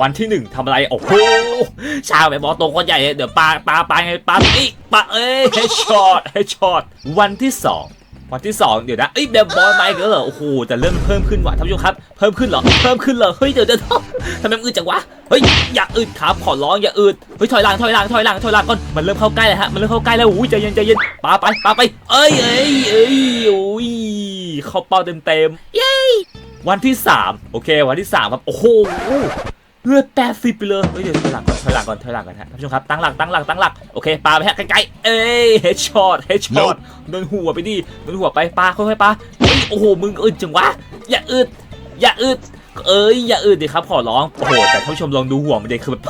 วันที่หนึ่งทำอะไร โอ้โหชาวแบบบอตัวคนใหญ่เลยเดี๋ยวปลาปลาปลาไงปลาอีกปลาเอ้ยเฮดช็อตเฮดช็อตวันที่สองวันที่สองเดี๋ยวนะเอ้ยแบบบอลมาอีกแล้วเหรอ โอ้โห แต่เริ่มเพิ่มขึ้นว่ะท่านผู้ชมครับ เพิ่มขึ้นเหรอ เพิ่มขึ้นเหรอ เฮ้ย เดี๋ยวเดี๋ยวทำไมมันอึดจังวะ เฮ้ย อย่าอึดครับ ขอร้องอย่าอึด เฮ้ย ถอยหลัง ถอยหลัง ถอยหลัง ถอยหลังก่อน มันเริ่มเข้าใกล้แล้วฮะ มันเริ่มเข้าใกล้แล้วอุ้ยใจเย็นใจเย็นปาไปปาไป เอ้ยเอ้ยเอ้ยโอ้ย เข้าเป้าเต็มเต็มๆเย้ วันที่สามโอเค วันที่สามครับ โอ้โห เลือดแปดสิบไปเลยเฮ้ยเดี๋ยวถอยหลังก่อนถอยหลังก่อนถอยหลังก่อนฮะท่านผู้ชมครับตั้งหลักตั้งหลักตั้งหลักโอเคปาไปฮะไกลๆเอ้ยเฮดช็อตเฮดช็อตโดนหัวไปดิโดนหัวไปปาค่อยๆปาเฮ้ยโอ้โหมึงอึดจังวะอย่าอึดอย่าอึดเอ้ยอย่าอึดดิครับขอร้องโอ้โหแต่ท่านผู้ชมลองดูหัวมันเด็คือแบบ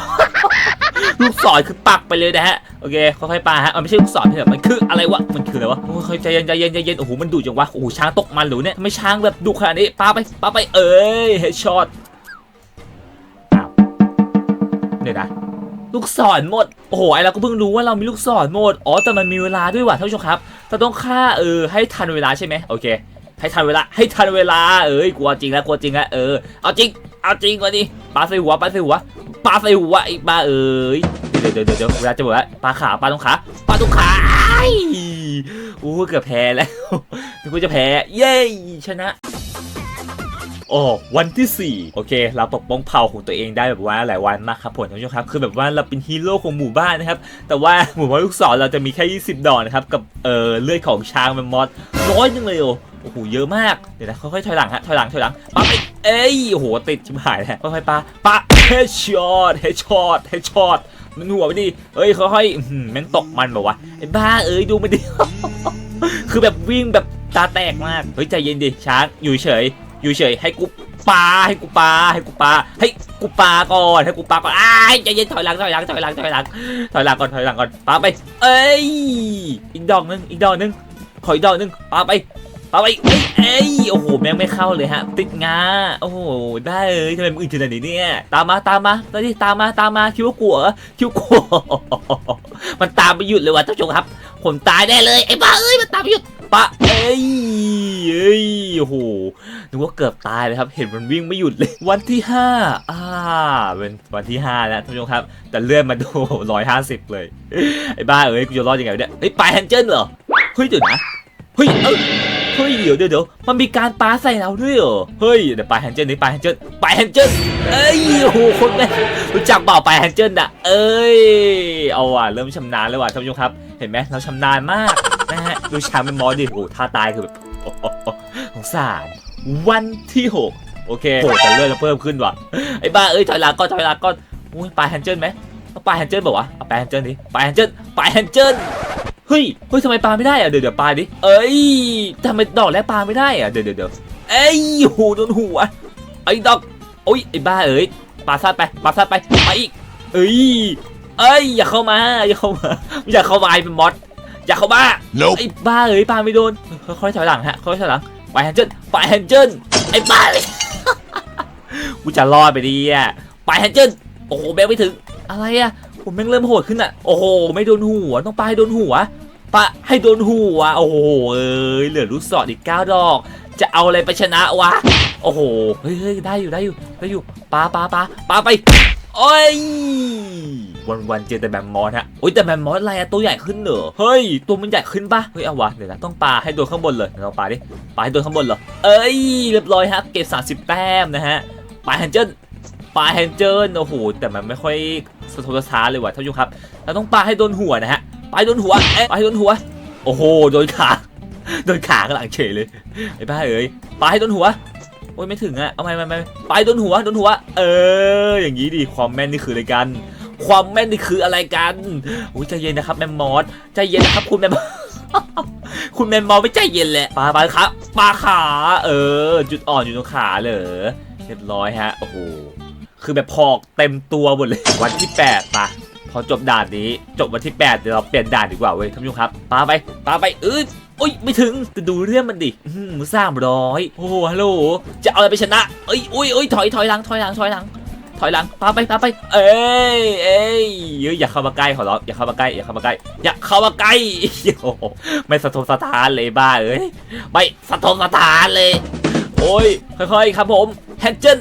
ลูกศรคือปักไปเลยนะฮะโอเคค่อยๆปาฮะมันไม่ใช่ลูกศรเถอะมันคืออะไรวะมันคืออะไรวะโอ้ยใจเย็นใจเย็นใจเย็นโอ้โหมันดุจังวะโอ้โหช้างตกมันหรือเนี่ยทำไม่ช้างแบบดุขนาดนี้ปาไปปาไปเอ้ยเฮดช็อต เดี๋ยวนะ ลูกศรหมด โอ้โหไอเราก็เพิ่งรู้ว่าเรามีลูกศรหมด อ๋อ แต่มันมีเวลาด้วยว่ะท่านผู้ชมครับเราต้องฆ่าเออให้ทันเวลาใช่ไหมโอเค ให้ทันเวลา ให้ทันเวลา เอ้ย กลัวจริงแล้ว กลัวจริงแล้ว เออ เอาจริง เอาจริงกว่านี้ปาใส่หัว ปาใส่หัว ปาใส่หัวไอ้บ้าเอ้ย เดี๋ยวเดี๋ยวเดี๋ยวเวลาจะหมดแล้วปาขา ปลาตรงขา ปลาตรงขาอุ้ยเกือบแพ้แล้วนึกว่าจะแพ้ เย้ ชนะ โอ้วันที่ 4 โอเค เราปกป้องเผ่าของตัวเองได้แบบว่าหลายวันมากครับผมท่านผู้ชมครับ คือแบบว่าเราเป็นฮีโร่ของหมู่บ้านนะครับ แต่ว่าหมู่บ้านลูกศรเราจะมีแค่ 20 ดอกนะครับ กับเอ่อเลือดของช้างแมมมอสน้อยจังเลยโอ้โอ้โห เยอะมาก เดี๋ยวนะ ค่อยๆ ถอยหลังฮะ ถอยหลัง ถอยหลังปาไปเอ้ยโอ้โห ติดชิบหายแล้วค่อยๆปาปาเฮดช็อตเฮดช็อตเฮดช็อตมันหัวไปดิเอ้ย ค่อยๆแม่งตกมันแบบว่าไอ้บ้า เอ้ย ดูมันดิ คือแบบวิ่งแบบตาแตกมาก เฮ้ย ใจเย็นดิ ช้าง อยู่เฉย อยู่เฉยให้กูปาให้กูปาให้กูปาให้กูปาก่อนให้กูปาก่อนอ้าใจเย็นถอยหลังถอยหลังถอยหลังถอยหลังถอยหลังก่อนถอยหลังก่อนปาไป เอ้ยอีกดอกนึงอีกดอกนึงขออีกดอกนึงปาไปปาไปเอ้ยโอ้โหแม่งไม่เข้าเลยฮะ ติดงาโอ้โหได้เลยทำไมมึงอึดขนาดนี้เนี่ยตามมาตามมาตอนนี้ตามมาตามมาคิดว่ากลัวคิดว่ากลัวมันตามไปหยุดเลยว่ะท่านผู้ชมครับผมตายได้เลยไอ้บ้าเอ้ยมันตามไปหยุด ปะเอ้ยเอ้ยโอ้โหนึกว่าเกือบตายเลยครับ เห็นมันวิ่งไม่หยุดเลย วันที่ห้าอ่า เป็นวันที่ห้าแล้วท่านผู้ชมครับ แต่เลื่อนมาดูร้อยห้าสิบเลย ไอ้บ้าเอ้ย กูจะรอดยังไงวะเนี่ยเฮ้ปลายแฮนเจิลเหรอ เฮ้ยเดี๋ยวนะ เฮ้ยเอ้ยเฮ้ยเดี๋ยวเดี๋ยวเดี๋ยวมันมีการปาใส่เราด้วยเหรอ เฮ้ยเดี๋ยวปลายแฮนเจิลนี่ปลายแฮนเจิลปลายแฮนเจิลเอ้ยโอ้โหคนแม่รู้จักเปล่าปลายแฮนเจิลอะเอ้ย เอาว่ะเริ่มชำนาญแล้วว่ะท่านผู้ชมครับ เห็นไหมเราชำนาญมาก นะฮะดูช้างเป็นมอสดิโอ้โหท่าตายคือแบบโอ้โหสงสารวันที่หกโอเคโหแต่เลือดเราเพิ่มขึ้นว่ะไอ้บ้าเอ้ยถอยหลังก่อนถอยหลังก่อนอุ้ยปลายแฮนเจิลไหมเอาปลายแฮนเจิลบอกว่าวะเอาปลายแฮนเจิลดิปลายแฮนเจิลปลายแฮนเจิลเฮ้ยเฮ้ยทำไมปลาไม่ได้อะเดี๋ยวเดี๋ยวปลาดิเอ้ยทำไมดอกแรกปลาไม่ได้อะเดี๋ยวเดี๋ยวเดี๋ยวเอ้ยโหโดนหัวไอ้ดอกโอ้ยไอ้บ้าเอ้ยปลาซาดไปปลาซาดไปไปอีกเอ้ยเอ้ยอย่าเข้ามาอย่าเข้ามาอย่าเข้ามาไอ้เป็นมอส อย่าเข้ามา Nope. ไอ้บ้าเอ้ยปลาไม่โดนค่อยๆถอยหลังฮะค่อยๆถอยหลังไปแฮนเจิลไปแฮนเจิลไอ้บ้าเลยกูจะรอดไปดีอะไปแฮนเจิลโอ้โหแบงค์ไม่ถึงอะไรอะผมแม่งเริ่มโหดขึ้นอะโอ้โหไม่โดนหัวต้องปลาให้โดนหัวปะให้โดนหัวโอ้โหเอ้ยเหลือลูกศรอีกเก้าดอก จะเอาอะไรไปชนะวะโอ้โหเฮ้ยเฮ้ยได้อยู่ได้อยู่ได้อยู่ ปาปาปาปาไปโอ้ยวันวันๆเจอแต่แมมมอสฮะโอ้ยแต่แมมมอสอะไรอะตัวใหญ่ขึ้นเหรอเฮ้ยตัวมันใหญ่ขึ้นปะเฮ้ยเอาวะเดี๋ยวนะต้องปาให้โดนข้างบนเลยเราปาดิปาให้โดนข้างบนเหรอเอ้ยเรียบร้อยครับเก็บ30 แต้มนะฮะปาแฮนเจิลปาแฮนเจิลโอ้โหแต่มันไม่ค่อยสะทกสะท้านเลยว่ะท่านผู้ชมครับเราต้องปาให้โดนหัวนะฮะปาให้โดนหัวเอ๊ะปาให้โดนหัวโอ้โหโดนขาโดนขาข้างหลังเฉยเลยไอ้บ้าเอ้ยปาให้โดนหัว อ้ยไม่ถึงอะเอาไม่ไม่ไม่ปาให้โดนหัวโดนหัว เออ อย่างนี้ดิความแม่นนี่คืออะไรกัน ความแม่นนี่คืออะไรกันอุ้ยใจเย็นนะครับแมมมอสใจเย็นนะครับคุณแมมคุณแมมมอสไม่ใจเย็นแหละปลาปาครับปลาขา เออ จุดอ่อนอยู่ตรงขาเหรอเรียบร้อยฮะโอ้โหคือแบบพอกเต็มตัวหมดเลยวันที่8มาพอจบด่านนี้ จบวันที่ 8 เดี๋ยวเราเปลี่ยนด่านดีกว่าเว้ยท่านผู้ชมครับปาไปปาไปเอ้ย โอ้ยไม่ถึงแต่ดูเรื่องมันดิสามร้อยโอ้โหฮัลโหลจะเอาอะไรไปชนะเอ้ยอุ้ยอุ้ยถอยถอยหลังถอยหลังถอยหลังถอยหลังปาไปปาไป เอ้ยเอ้ยอย่าเข้ามาใกล้ขอร้องอย่าเข้ามาใกล้อย่าเข้ามาใกล้อย่าเข้ามาใกล้โอ้โหไม่สะทกสะท้านเลยบ้าเอ้ยไม่สะทกสะท้านเลย โอ้ยค่อยๆครับผมแฮนเจน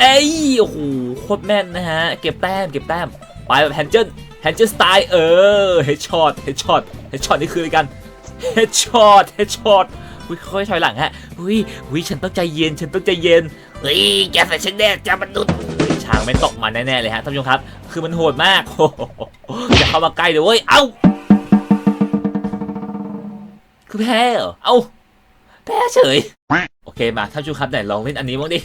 เอ้ยโอ้โหโคตรแม่นนะฮะเก็บแต้มเก็บแต้มไปแบบแฮนเจิลแฮนเจิลสไตล์เออเฮดช็อตเฮดช็อตเฮดช็อตนี่คืออะไรกัน เฮดช็อตเฮดช็อตอุ้ยค่อยๆถอยหลังฮะอุ้ยอุ้ยฉันต้องใจเย็นฉันต้องใจเย็นเฮ้ยแกใส่ฉันแน่จะมนุษย์ช้างไม่ตกมาแน่ๆเลยฮะท่านผู้ชมครับ คือมันโหดมากโอ้อย่าเข้ามาใกล้เดี๋ยวเว้ยเอ้าคือแพ้เหรอเอ้าแพ้เฉยโอเคมาท่านผู้ชมครับไหนลองเล่นอันนี้บ้างดิ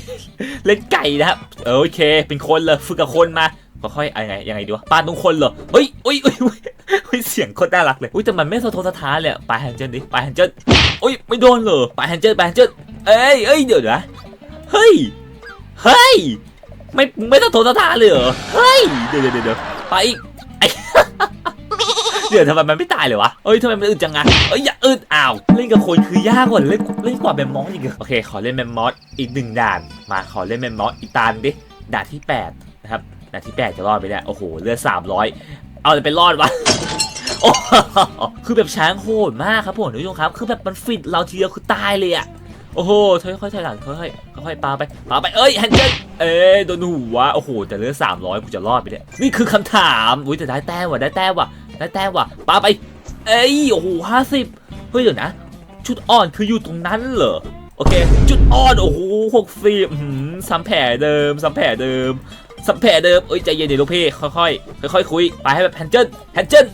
เล่นไก่นะครับเออโอเค เป็นคนเลยฝึกกับคนมา ก็ค่อยอะไรไงยังไงดีวะปาดตรงคนเหรอเฮ้ยอุ้ยอุ้ยอุ้ยอุ้ยเสียงโคตรน่ารักเลยอุ้ยแต่มันไม่สะทกสะท้านเลยปลายแฮนเจิลดิปลายแฮนเจิลอุ้ยไม่โดนเหรอปลายแฮนเจิลปลายแฮนเจิลเอ้ยเอ้ยเดี๋ยวนะเฮ้ยเฮ้ยไม่ไม่สะทกสะท้านเลยเหรอเฮ้ยเดี๋ยวเดี๋ยวเดี๋ยวไปอีกเดี๋ยวทำไมมันไม่ตายเลยวะเอ้ยทำไมมันอึดจังอะเอ้ยอย่าอึดอ้าวเล่นกับคนคือยากกว่าเล่นเล่นกว่าแมมมอสอีกเหรอโอเคขอเล่นแมมมอสอีกหนึ่งด่าน มาขอเล่นแมมมอสอีกตานดิด่านที่แปดนะครับาที่แปดจะรอดไปเนี่ยโอ้โหเลือดสามร้อยเอาจะไปรอดวะโอ้โหคือแบบช้างโหดมากครับผมทุกผู้ชมครับ คือแบบมันฟิตเราทีเดียวคือตายเลยอะโอ้โหค่อยๆถอยหลังค่อยๆค่อยๆปาไปปาไปเอ้ยแฮนเจนเอ้ยโดนหัวโอ้โหแต่เลือดสามร้อยกูจะรอดไปเนี่ยนี่คือคำถามอุ้ยแต่ได้แต้มว่ะได้แต้มว่ะได้แต้มว่ะปาไป เอ้ยโอ้โหห้าสิบเฮ้ยเดี๋ยวนะชุดอ่อนคืออยู่ตรงนั้นเหรอโอเค จุดอ่อน โอ้โหหกสิบซ้ำแผลเดิมซ้ำแผลเดิม ซ้ำแผลเดิมเอ้ยใจเย็นเดี๋ยวลูกพี่ค่อยๆค่อยๆคุยไปให้แบบแฮนเจิลแฮนเจิล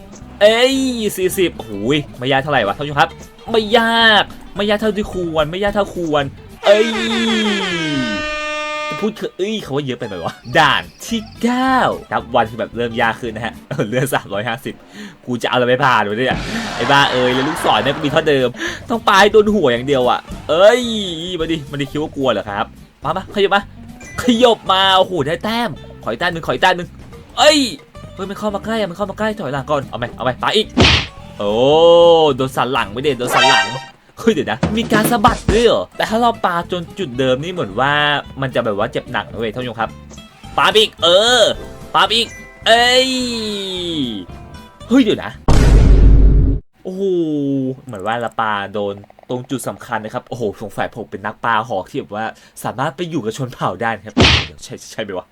เอ้ยสี่สิบโอ้ยไม่ยากเท่าไหร่วะท่านผู้ชมครับ ไม่ยากไม่ยากเท่าที่ควร ไม่ยากเท่าควร เอ้ยจะพูดคือเอ้ยเขาว่าเยอะไปไหมวะด่านที่9ครับวันที่แบบเริ่มยากขึ้นนะฮะเลื่อน350กูจะเอาอะไรไปผ่านวะเนี่ยไอ้บ้าเอ้ยแล้วลูกศรเนี่ยก็มีเท่าเดิม ต้องปลายโดนหัวอย่างเดียวอะ เอ้ยมาดิมาดิคิดว่ากลัวเหรอครับมามาขยับมา ขยบมาโอ้โหได้แต้มขออีกแต้มหนึ่งขออีกแต้มหนึ่งเอ้ยเฮ้ยมันเข้ามาใกล้อะมันเข้ามาใกล้ถอยหลังก่อนเอาไปเอาไปตายอีกโอ้โดนสันหลังไม่เด็ดโดนสันหลังเฮ้ยเดี๋ยวนะมีการสะบัดด้วยเหรอแต่ถ้าเราปาจนจุดเดิมนี่เหมือนว่ามันจะแบบว่าเจ็บหนักนะเว้ยท่านผู้ชมครับปาอีกเออปาอีกเอ้ยเฮ้ยเดี๋ยวนะโอ้โหเหมือนว่าละปาโดน รงจุดสำคัญนะครับโอ้โหสงสัยผมเป็นนักปลาหอกที่แบบว่าสามารถไปอยู่กับชนเผ่าได้นะครับใช่ใช่ไหมวะ